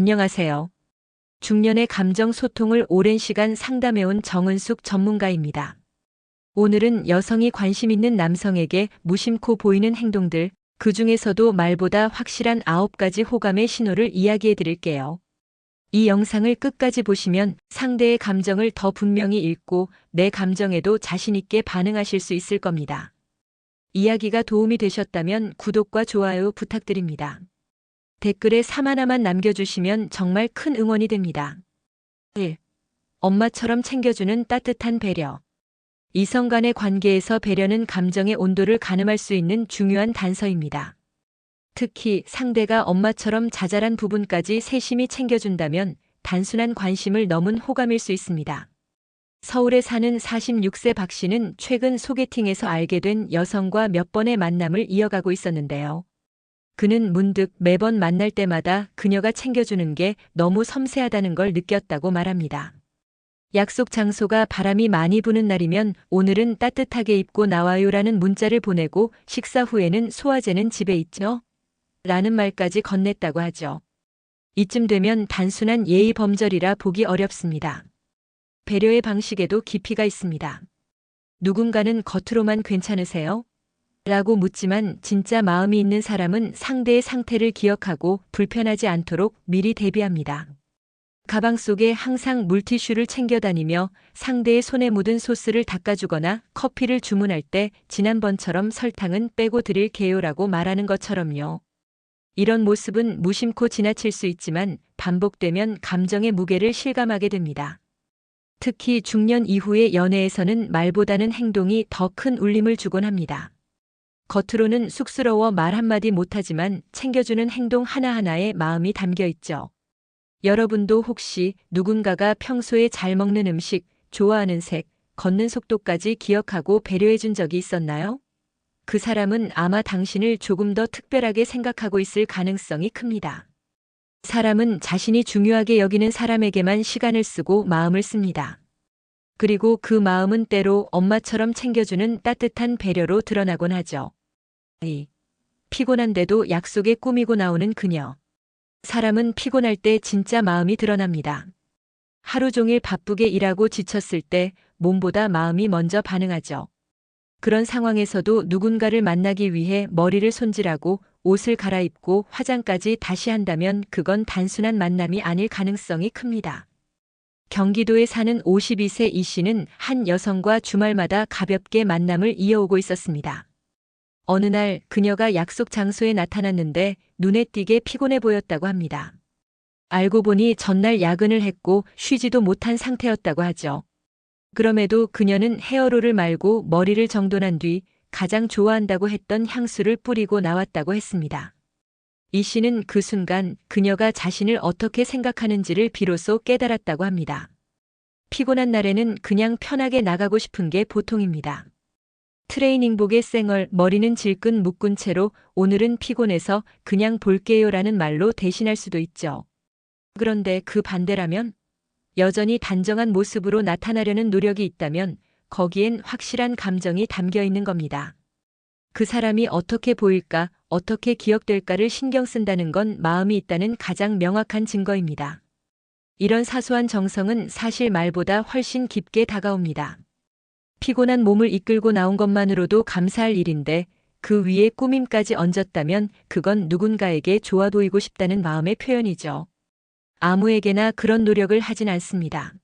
안녕하세요. 중년의 감정 소통을 오랜 시간 상담해온 정은숙 전문가입니다. 오늘은 여성이 관심 있는 남성에게 무심코 보이는 행동들, 그 중에서도 말보다 확실한 아홉 가지 호감의 신호를 이야기해 드릴게요. 이 영상을 끝까지 보시면 상대의 감정을 더 분명히 읽고 내 감정에도 자신있게 반응하실 수 있을 겁니다. 이야기가 도움이 되셨다면 구독과 좋아요 부탁드립니다. 댓글에 3 하나만 남겨주시면 정말 큰 응원이 됩니다. 1. 엄마처럼 챙겨주는 따뜻한 배려. 이성 간의 관계에서 배려는 감정의 온도를 가늠할 수 있는 중요한 단서입니다. 특히 상대가 엄마처럼 자잘한 부분까지 세심히 챙겨준다면 단순한 관심을 넘은 호감일 수 있습니다. 서울에 사는 46세 박 씨는 최근 소개팅에서 알게 된 여성과 몇 번의 만남을 이어가고 있었는데요. 그는 문득 매번 만날 때마다 그녀가 챙겨주는 게 너무 섬세하다는 걸 느꼈다고 말합니다. 약속 장소가 바람이 많이 부는 날이면 오늘은 따뜻하게 입고 나와요라는 문자를 보내고 식사 후에는 소화제는 집에 있죠? 라는 말까지 건넸다고 하죠. 이쯤 되면 단순한 예의 범절이라 보기 어렵습니다. 배려의 방식에도 깊이가 있습니다. 누군가는 겉으로만 괜찮으세요? 라고 묻지만 진짜 마음이 있는 사람은 상대의 상태를 기억하고 불편하지 않도록 미리 대비합니다. 가방 속에 항상 물티슈를 챙겨 다니며 상대의 손에 묻은 소스를 닦아주거나 커피를 주문할 때 지난번처럼 설탕은 빼고 드릴 게요라고 말하는 것처럼요. 이런 모습은 무심코 지나칠 수 있지만 반복되면 감정의 무게를 실감하게 됩니다. 특히 중년 이후의 연애에서는 말보다는 행동이 더 큰 울림을 주곤 합니다. 겉으로는 쑥스러워 말 한마디 못하지만 챙겨주는 행동 하나하나에 마음이 담겨 있죠. 여러분도 혹시 누군가가 평소에 잘 먹는 음식, 좋아하는 색, 걷는 속도까지 기억하고 배려해 준 적이 있었나요? 그 사람은 아마 당신을 조금 더 특별하게 생각하고 있을 가능성이 큽니다. 사람은 자신이 중요하게 여기는 사람에게만 시간을 쓰고 마음을 씁니다. 그리고 그 마음은 때로 엄마처럼 챙겨주는 따뜻한 배려로 드러나곤 하죠. 이 피곤한데도 약속에 꾸미고 나오는 그녀. 사람은 피곤할 때 진짜 마음이 드러납니다. 하루 종일 바쁘게 일하고 지쳤을 때 몸보다 마음이 먼저 반응하죠. 그런 상황에서도 누군가를 만나기 위해 머리를 손질하고 옷을 갈아입고 화장까지 다시 한다면 그건 단순한 만남이 아닐 가능성이 큽니다. 경기도에 사는 52세 이 씨는 한 여성과 주말마다 가볍게 만남을 이어오고 있었습니다. 어느 날 그녀가 약속 장소에 나타났는데 눈에 띄게 피곤해 보였다고 합니다. 알고 보니 전날 야근을 했고 쉬지도 못한 상태였다고 하죠. 그럼에도 그녀는 헤어롤을 말고 머리를 정돈한 뒤 가장 좋아한다고 했던 향수를 뿌리고 나왔다고 했습니다. 이 씨는 그 순간 그녀가 자신을 어떻게 생각하는지를 비로소 깨달았다고 합니다. 피곤한 날에는 그냥 편하게 나가고 싶은 게 보통입니다. 트레이닝복의 쌩얼, 머리는 질끈 묶은 채로 오늘은 피곤해서 그냥 볼게요라는 말로 대신할 수도 있죠. 그런데 그 반대라면 여전히 단정한 모습으로 나타나려는 노력이 있다면 거기엔 확실한 감정이 담겨 있는 겁니다. 그 사람이 어떻게 보일까, 어떻게 기억될까를 신경 쓴다는 건 마음이 있다는 가장 명확한 증거입니다. 이런 사소한 정성은 사실 말보다 훨씬 깊게 다가옵니다. 피곤한 몸을 이끌고 나온 것만으로도 감사할 일인데 그 위에 꾸밈까지 얹었다면 그건 누군가에게 좋아 보이고 싶다는 마음의 표현이죠. 아무에게나 그런 노력을 하진 않습니다.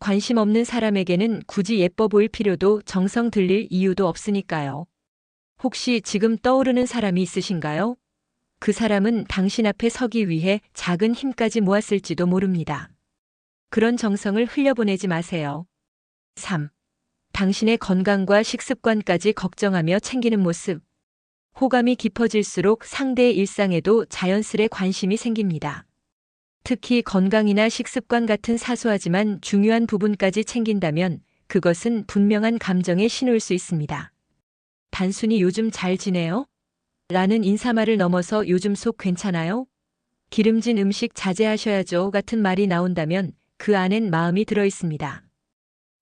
관심 없는 사람에게는 굳이 예뻐 보일 필요도 정성 들릴 이유도 없으니까요. 혹시 지금 떠오르는 사람이 있으신가요? 그 사람은 당신 앞에 서기 위해 작은 힘까지 모았을지도 모릅니다. 그런 정성을 흘려보내지 마세요. 3. 당신의 건강과 식습관까지 걱정하며 챙기는 모습. 호감이 깊어질수록 상대의 일상에도 자연스레 관심이 생깁니다. 특히 건강이나 식습관 같은 사소하지만 중요한 부분까지 챙긴다면 그것은 분명한 감정의 신호일 수 있습니다. 단순히 요즘 잘 지내요? 라는 인사말을 넘어서 요즘 속 괜찮아요? 기름진 음식 자제하셔야죠 같은 말이 나온다면 그 안엔 마음이 들어 있습니다.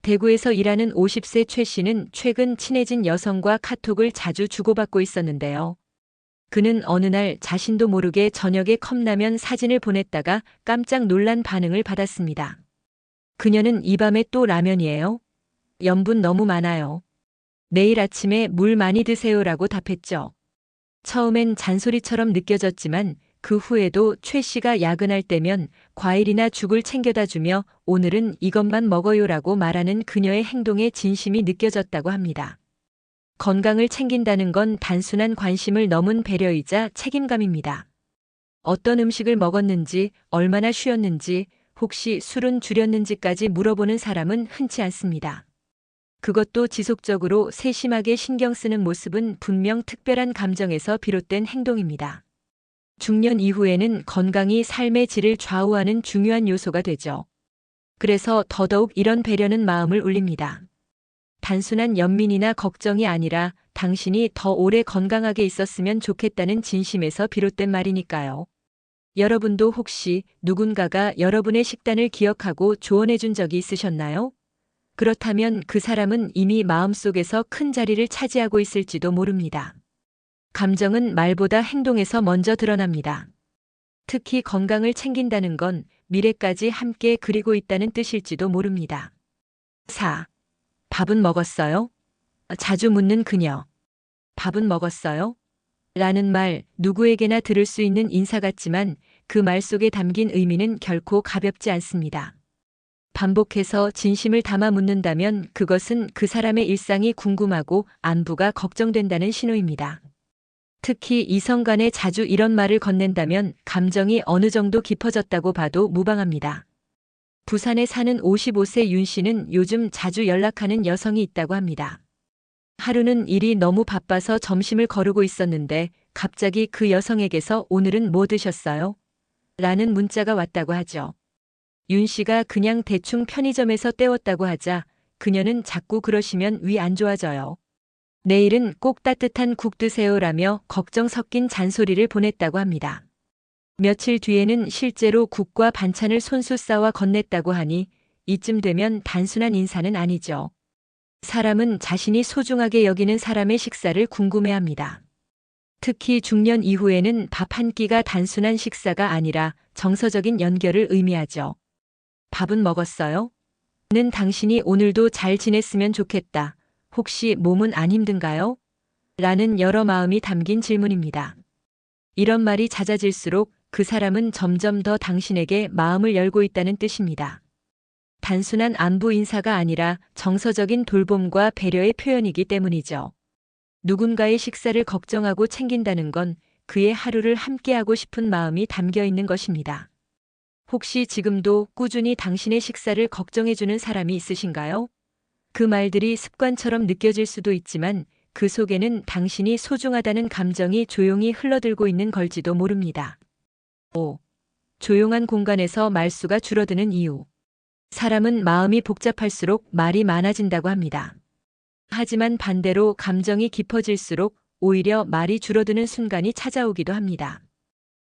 대구에서 일하는 50세 최 씨는 최근 친해진 여성과 카톡을 자주 주고받고 있었는데요. 그는 어느 날 자신도 모르게 저녁에 컵라면 사진을 보냈다가 깜짝 놀란 반응을 받았습니다. 그녀는 이 밤에 또 라면이에요? 염분 너무 많아요. 내일 아침에 물 많이 드세요라고 답했죠. 처음엔 잔소리처럼 느껴졌지만 그 후에도 최 씨가 야근할 때면 과일이나 죽을 챙겨다 주며 오늘은 이것만 먹어요라고 말하는 그녀의 행동에 진심이 느껴졌다고 합니다. 건강을 챙긴다는 건 단순한 관심을 넘은 배려이자 책임감입니다. 어떤 음식을 먹었는지, 얼마나 쉬었는지, 혹시 술은 줄였는지까지 물어보는 사람은 흔치 않습니다. 그것도 지속적으로 세심하게 신경 쓰는 모습은 분명 특별한 감정에서 비롯된 행동입니다. 중년 이후에는 건강이 삶의 질을 좌우하는 중요한 요소가 되죠. 그래서 더더욱 이런 배려는 마음을 울립니다. 단순한 연민이나 걱정이 아니라 당신이 더 오래 건강하게 있었으면 좋겠다는 진심에서 비롯된 말이니까요. 여러분도 혹시 누군가가 여러분의 식단을 기억하고 조언해 준 적이 있으셨나요? 그렇다면 그 사람은 이미 마음속에서 큰 자리를 차지하고 있을지도 모릅니다. 감정은 말보다 행동에서 먼저 드러납니다. 특히 건강을 챙긴다는 건 미래까지 함께 그리고 있다는 뜻일지도 모릅니다. 4. 밥은 먹었어요? 자주 묻는 그녀. 밥은 먹었어요? 라는 말 누구에게나 들을 수 있는 인사 같지만 그 말 속에 담긴 의미는 결코 가볍지 않습니다. 반복해서 진심을 담아 묻는다면 그것은 그 사람의 일상이 궁금하고 안부가 걱정된다는 신호입니다. 특히 이성 간에 자주 이런 말을 건넨다면 감정이 어느 정도 깊어졌다고 봐도 무방합니다. 부산에 사는 55세 윤 씨는 요즘 자주 연락하는 여성이 있다고 합니다. 하루는 일이 너무 바빠서 점심을 거르고 있었는데 갑자기 그 여성에게서 오늘은 뭐 드셨어요? 라는 문자가 왔다고 하죠. 윤 씨가 그냥 대충 편의점에서 때웠다고 하자 그녀는 자꾸 그러시면 위 안 좋아져요. 내일은 꼭 따뜻한 국 드세요라며 걱정 섞인 잔소리를 보냈다고 합니다. 며칠 뒤에는 실제로 국과 반찬을 손수 싸와 건넸다고 하니 이쯤 되면 단순한 인사는 아니죠. 사람은 자신이 소중하게 여기는 사람의 식사를 궁금해합니다. 특히 중년 이후에는 밥 한 끼가 단순한 식사가 아니라 정서적인 연결을 의미하죠. 밥은 먹었어요? 는 당신이 오늘도 잘 지냈으면 좋겠다. 혹시 몸은 안 힘든가요? 라는 여러 마음이 담긴 질문입니다. 이런 말이 잦아질수록 그 사람은 점점 더 당신에게 마음을 열고 있다는 뜻입니다. 단순한 안부 인사가 아니라 정서적인 돌봄과 배려의 표현이기 때문이죠. 누군가의 식사를 걱정하고 챙긴다는 건 그의 하루를 함께하고 싶은 마음이 담겨 있는 것입니다. 혹시 지금도 꾸준히 당신의 식사를 걱정해주는 사람이 있으신가요? 그 말들이 습관처럼 느껴질 수도 있지만 그 속에는 당신이 소중하다는 감정이 조용히 흘러들고 있는 걸지도 모릅니다. 5. 조용한 공간에서 말수가 줄어드는 이유. 사람은 마음이 복잡할수록 말이 많아진다고 합니다. 하지만 반대로 감정이 깊어질수록 오히려 말이 줄어드는 순간이 찾아오기도 합니다.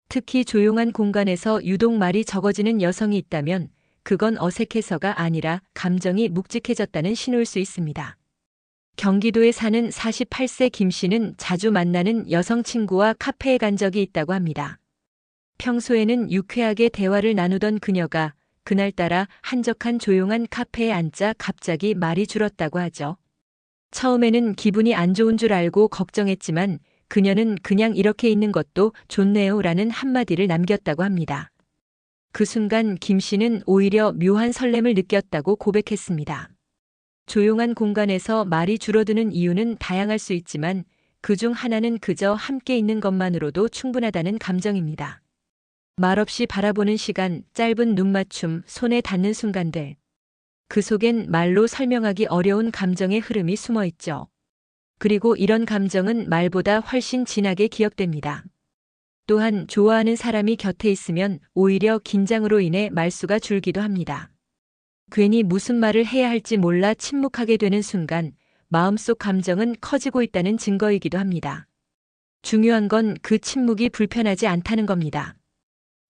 특히 조용한 공간에서 유독 말이 적어지는 여성이 있다면 그건 어색해서가 아니라 감정이 묵직해졌다는 신호일 수 있습니다. 경기도에 사는 48세 김 씨는 자주 만나는 여성 친구와 카페에 간 적이 있다고 합니다. 평소에는 유쾌하게 대화를 나누던 그녀가 그날따라 한적한 조용한 카페에 앉자 갑자기 말이 줄었다고 하죠. 처음에는 기분이 안 좋은 줄 알고 걱정했지만 그녀는 그냥 이렇게 있는 것도 좋네요 라는 한마디를 남겼다고 합니다. 그 순간 김 씨는 오히려 묘한 설렘을 느꼈다고 고백했습니다. 조용한 공간에서 말이 줄어드는 이유는 다양할 수 있지만 그 중 하나는 그저 함께 있는 것만으로도 충분하다는 감정입니다. 말없이 바라보는 시간, 짧은 눈맞춤, 손에 닿는 순간들. 그 속엔 말로 설명하기 어려운 감정의 흐름이 숨어 있죠. 그리고 이런 감정은 말보다 훨씬 진하게 기억됩니다. 또한 좋아하는 사람이 곁에 있으면 오히려 긴장으로 인해 말수가 줄기도 합니다. 괜히 무슨 말을 해야 할지 몰라 침묵하게 되는 순간 마음속 감정은 커지고 있다는 증거이기도 합니다. 중요한 건 그 침묵이 불편하지 않다는 겁니다.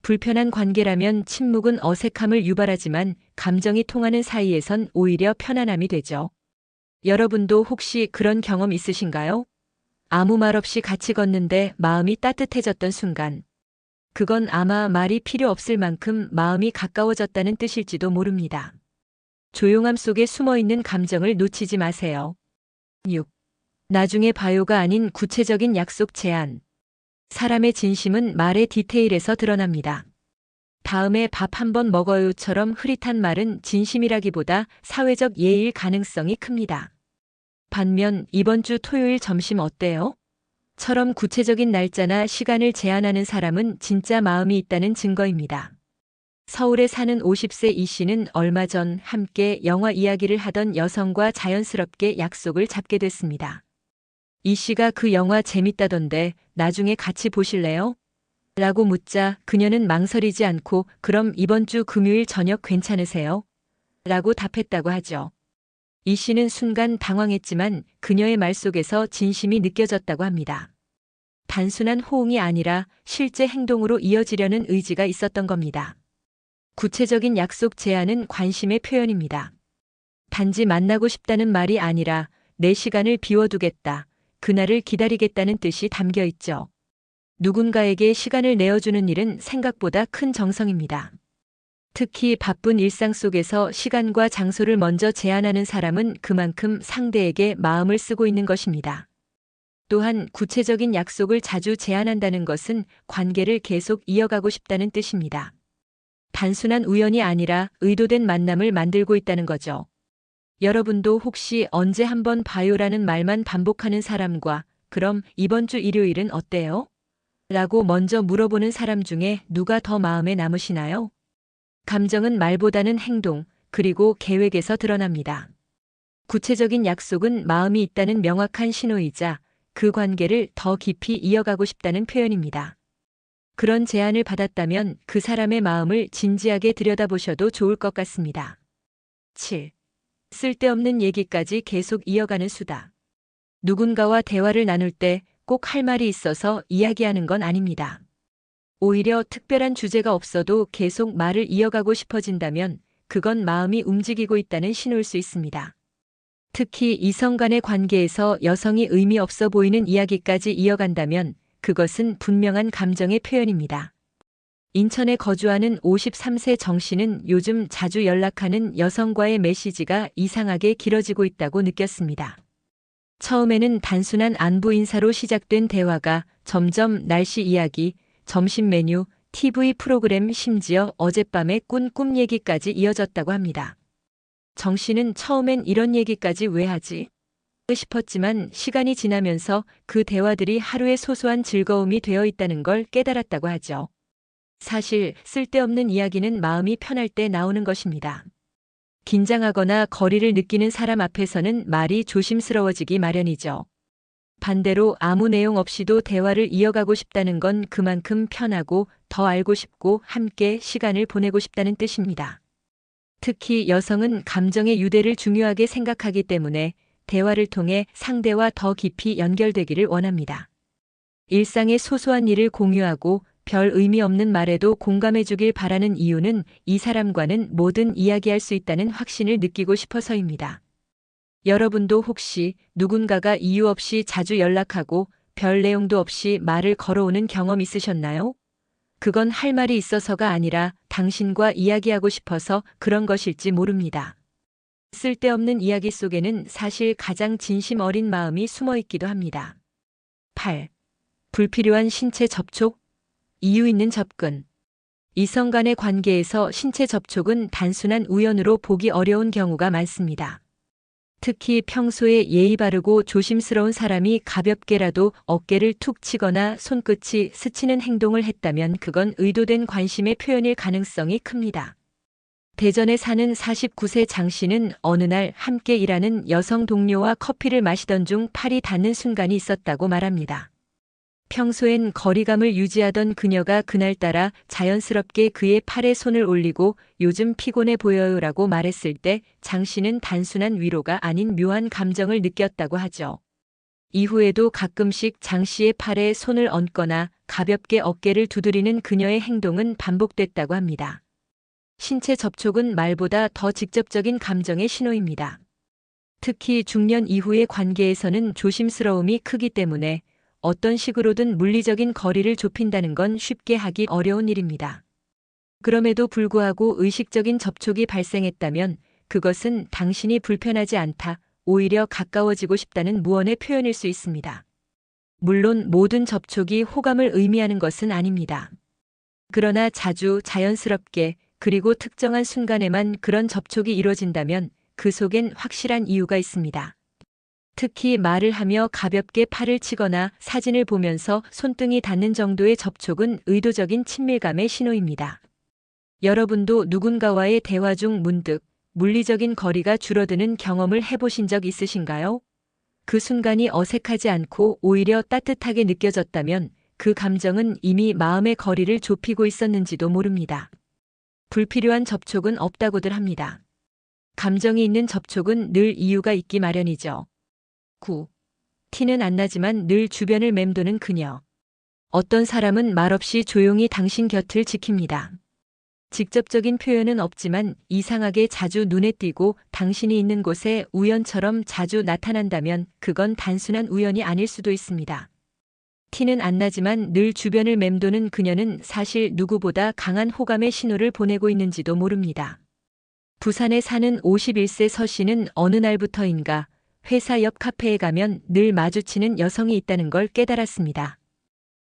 불편한 관계라면 침묵은 어색함을 유발하지만 감정이 통하는 사이에선 오히려 편안함이 되죠. 여러분도 혹시 그런 경험 있으신가요? 아무 말 없이 같이 걷는데 마음이 따뜻해졌던 순간. 그건 아마 말이 필요 없을 만큼 마음이 가까워졌다는 뜻일지도 모릅니다. 조용함 속에 숨어 있는 감정을 놓치지 마세요. 6. 나중에 봐요가 아닌 구체적인 약속 제안. 사람의 진심은 말의 디테일에서 드러납니다. 다음에 밥 한번 먹어요처럼 흐릿한 말은 진심이라기보다 사회적 예의일 가능성이 큽니다. 반면 이번 주 토요일 점심 어때요? 처럼 구체적인 날짜나 시간을 제안하는 사람은 진짜 마음이 있다는 증거입니다. 서울에 사는 50세 이 씨는 얼마 전 함께 영화 이야기를 하던 여성과 자연스럽게 약속을 잡게 됐습니다. 이 씨가 그 영화 재밌다던데 나중에 같이 보실래요? 라고 묻자 그녀는 망설이지 않고 그럼 이번 주 금요일 저녁 괜찮으세요? 라고 답했다고 하죠. 이 씨는 순간 당황했지만 그녀의 말 속에서 진심이 느껴졌다고 합니다. 단순한 호응이 아니라 실제 행동으로 이어지려는 의지가 있었던 겁니다. 구체적인 약속 제안은 관심의 표현입니다. 단지 만나고 싶다는 말이 아니라 내 시간을 비워두겠다, 그날을 기다리겠다는 뜻이 담겨 있죠. 누군가에게 시간을 내어주는 일은 생각보다 큰 정성입니다. 특히 바쁜 일상 속에서 시간과 장소를 먼저 제안하는 사람은 그만큼 상대에게 마음을 쓰고 있는 것입니다. 또한 구체적인 약속을 자주 제안한다는 것은 관계를 계속 이어가고 싶다는 뜻입니다. 단순한 우연이 아니라 의도된 만남을 만들고 있다는 거죠. 여러분도 혹시 언제 한번 봐요라는 말만 반복하는 사람과 그럼 이번 주 일요일은 어때요? 라고 먼저 물어보는 사람 중에 누가 더 마음에 남으시나요? 감정은 말보다는 행동, 그리고 계획에서 드러납니다. 구체적인 약속은 마음이 있다는 명확한 신호이자 그 관계를 더 깊이 이어가고 싶다는 표현입니다. 그런 제안을 받았다면 그 사람의 마음을 진지하게 들여다보셔도 좋을 것 같습니다. 7. 쓸데없는 얘기까지 계속 이어가는 수다. 누군가와 대화를 나눌 때 꼭 할 말이 있어서 이야기하는 건 아닙니다. 오히려 특별한 주제가 없어도 계속 말을 이어가고 싶어진다면 그건 마음이 움직이고 있다는 신호일 수 있습니다. 특히 이성 간의 관계에서 여성이 의미 없어 보이는 이야기까지 이어간다면 그것은 분명한 감정의 표현입니다. 인천에 거주하는 53세 정 씨는 요즘 자주 연락하는 여성과의 메시지가 이상하게 길어지고 있다고 느꼈습니다. 처음에는 단순한 안부 인사로 시작된 대화가 점점 날씨 이야기, 점심 메뉴, TV 프로그램 심지어 어젯밤에 꾼꿈 얘기까지 이어졌다고 합니다. 정 씨는 처음엔 이런 얘기까지 왜 하지? 싶었지만 시간이 지나면서 그 대화들이 하루의 소소한 즐거움이 되어 있다는 걸 깨달았다고 하죠. 사실 쓸데없는 이야기는 마음이 편할 때 나오는 것입니다. 긴장하거나 거리를 느끼는 사람 앞에서는 말이 조심스러워지기 마련이죠. 반대로 아무 내용 없이도 대화를 이어가고 싶다는 건 그만큼 편하고 더 알고 싶고 함께 시간을 보내고 싶다는 뜻입니다. 특히 여성은 감정의 유대를 중요하게 생각하기 때문에 대화를 통해 상대와 더 깊이 연결되기를 원합니다. 일상의 소소한 일을 공유하고 별 의미 없는 말에도 공감해 주길 바라는 이유는 이 사람과는 뭐든 이야기할 수 있다는 확신을 느끼고 싶어서입니다. 여러분도 혹시 누군가가 이유 없이 자주 연락하고 별 내용도 없이 말을 걸어오는 경험 있으셨나요? 그건 할 말이 있어서가 아니라 당신과 이야기하고 싶어서 그런 것일지 모릅니다. 쓸데없는 이야기 속에는 사실 가장 진심 어린 마음이 숨어 있기도 합니다. 8. 불필요한 신체 접촉, 이유 있는 접근. 이성 간의 관계에서 신체 접촉은 단순한 우연으로 보기 어려운 경우가 많습니다. 특히 평소에 예의 바르고 조심스러운 사람이 가볍게라도 어깨를 툭 치거나 손끝이 스치는 행동을 했다면 그건 의도된 관심의 표현일 가능성이 큽니다. 대전에 사는 49세 장 씨는 어느 날 함께 일하는 여성 동료와 커피를 마시던 중 팔이 닿는 순간이 있었다고 말합니다. 평소엔 거리감을 유지하던 그녀가 그날따라 자연스럽게 그의 팔에 손을 올리고 요즘 피곤해 보여요라고 말했을 때 장 씨는 단순한 위로가 아닌 묘한 감정을 느꼈다고 하죠. 이후에도 가끔씩 장 씨의 팔에 손을 얹거나 가볍게 어깨를 두드리는 그녀의 행동은 반복됐다고 합니다. 신체 접촉은 말보다 더 직접적인 감정의 신호입니다. 특히 중년 이후의 관계에서는 조심스러움이 크기 때문에 어떤 식으로든 물리적인 거리를 좁힌다는 건 쉽게 하기 어려운 일입니다. 그럼에도 불구하고 의식적인 접촉이 발생했다면 그것은 당신이 불편하지 않다, 오히려 가까워지고 싶다는 무언의 표현일 수 있습니다. 물론 모든 접촉이 호감을 의미하는 것은 아닙니다. 그러나 자주 자연스럽게 그리고 특정한 순간에만 그런 접촉이 이루어진다면 그 속엔 확실한 이유가 있습니다. 특히 말을 하며 가볍게 팔을 치거나 사진을 보면서 손등이 닿는 정도의 접촉은 의도적인 친밀감의 신호입니다. 여러분도 누군가와의 대화 중 문득 물리적인 거리가 줄어드는 경험을 해보신 적 있으신가요? 그 순간이 어색하지 않고 오히려 따뜻하게 느껴졌다면 그 감정은 이미 마음의 거리를 좁히고 있었는지도 모릅니다. 불필요한 접촉은 없다고들 합니다. 감정이 있는 접촉은 늘 이유가 있기 마련이죠. 9. 티는 안 나지만 늘 주변을 맴도는 그녀. 어떤 사람은 말없이 조용히 당신 곁을 지킵니다. 직접적인 표현은 없지만 이상하게 자주 눈에 띄고 당신이 있는 곳에 우연처럼 자주 나타난다면 그건 단순한 우연이 아닐 수도 있습니다. 티는 안 나지만 늘 주변을 맴도는 그녀는 사실 누구보다 강한 호감의 신호를 보내고 있는지도 모릅니다. 부산에 사는 51세 서 씨는 어느 날부터인가 회사 옆 카페에 가면 늘 마주치는 여성이 있다는 걸 깨달았습니다.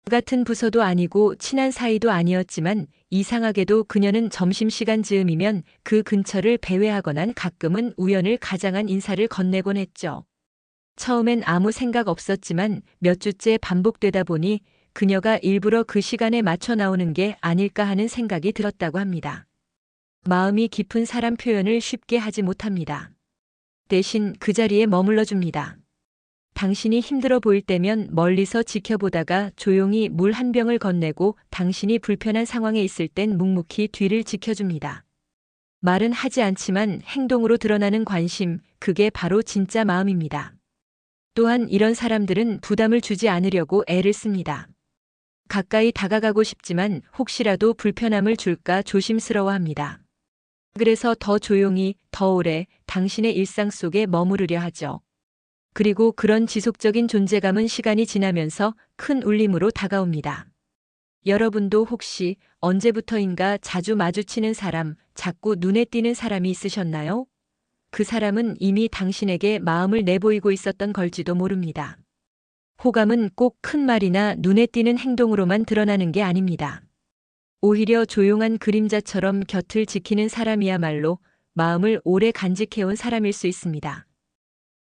같은 부서도 아니고 친한 사이도 아니었지만 이상하게도 그녀는 점심시간 즈음이면 그 근처를 배회하거나 가끔은 우연을 가장한 인사를 건네곤 했죠. 처음엔 아무 생각 없었지만 몇 주째 반복되다 보니 그녀가 일부러 그 시간에 맞춰 나오는 게 아닐까 하는 생각이 들었다고 합니다. 마음이 깊은 사람 표현을 쉽게 하지 못합니다. 대신 그 자리에 머물러 줍니다. 당신이 힘들어 보일 때면 멀리서 지켜보다가 조용히 물 한 병을 건네고 당신이 불편한 상황에 있을 땐 묵묵히 뒤를 지켜줍니다. 말은 하지 않지만 행동으로 드러나는 관심, 그게 바로 진짜 마음입니다. 또한 이런 사람들은 부담을 주지 않으려고 애를 씁니다. 가까이 다가가고 싶지만 혹시라도 불편함을 줄까 조심스러워 합니다. 그래서 더 조용히, 더 오래 당신의 일상 속에 머무르려 하죠. 그리고 그런 지속적인 존재감은 시간이 지나면서 큰 울림으로 다가옵니다. 여러분도 혹시 언제부터인가 자주 마주치는 사람, 자꾸 눈에 띄는 사람이 있으셨나요? 그 사람은 이미 당신에게 마음을 내보이고 있었던 걸지도 모릅니다. 호감은 꼭 큰 말이나 눈에 띄는 행동으로만 드러나는 게 아닙니다. 오히려 조용한 그림자처럼 곁을 지키는 사람이야말로 마음을 오래 간직해온 사람일 수 있습니다.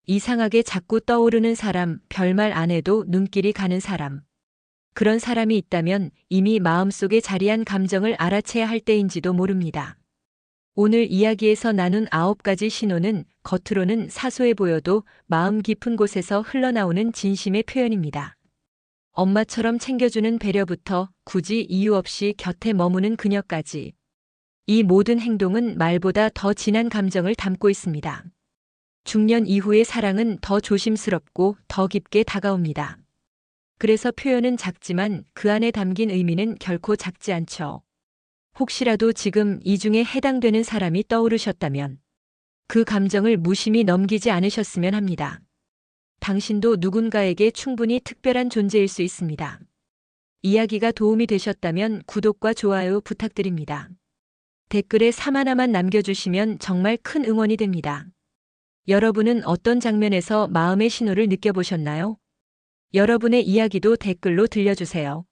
이상하게 자꾸 떠오르는 사람, 별말 안 해도 눈길이 가는 사람. 그런 사람이 있다면 이미 마음속에 자리한 감정을 알아채야 할 때인지도 모릅니다. 오늘 이야기에서 나눈 아홉 가지 신호는 겉으로는 사소해 보여도 마음 깊은 곳에서 흘러나오는 진심의 표현입니다. 엄마처럼 챙겨주는 배려부터 굳이 이유 없이 곁에 머무는 그녀까지. 이 모든 행동은 말보다 더 진한 감정을 담고 있습니다. 중년 이후의 사랑은 더 조심스럽고 더 깊게 다가옵니다. 그래서 표현은 작지만 그 안에 담긴 의미는 결코 작지 않죠. 혹시라도 지금 이 중에 해당되는 사람이 떠오르셨다면 그 감정을 무심히 넘기지 않으셨으면 합니다. 당신도 누군가에게 충분히 특별한 존재일 수 있습니다. 이야기가 도움이 되셨다면 구독과 좋아요 부탁드립니다. 댓글에 3 하나만 남겨주시면 정말 큰 응원이 됩니다. 여러분은 어떤 장면에서 마음의 신호를 느껴보셨나요? 여러분의 이야기도 댓글로 들려주세요.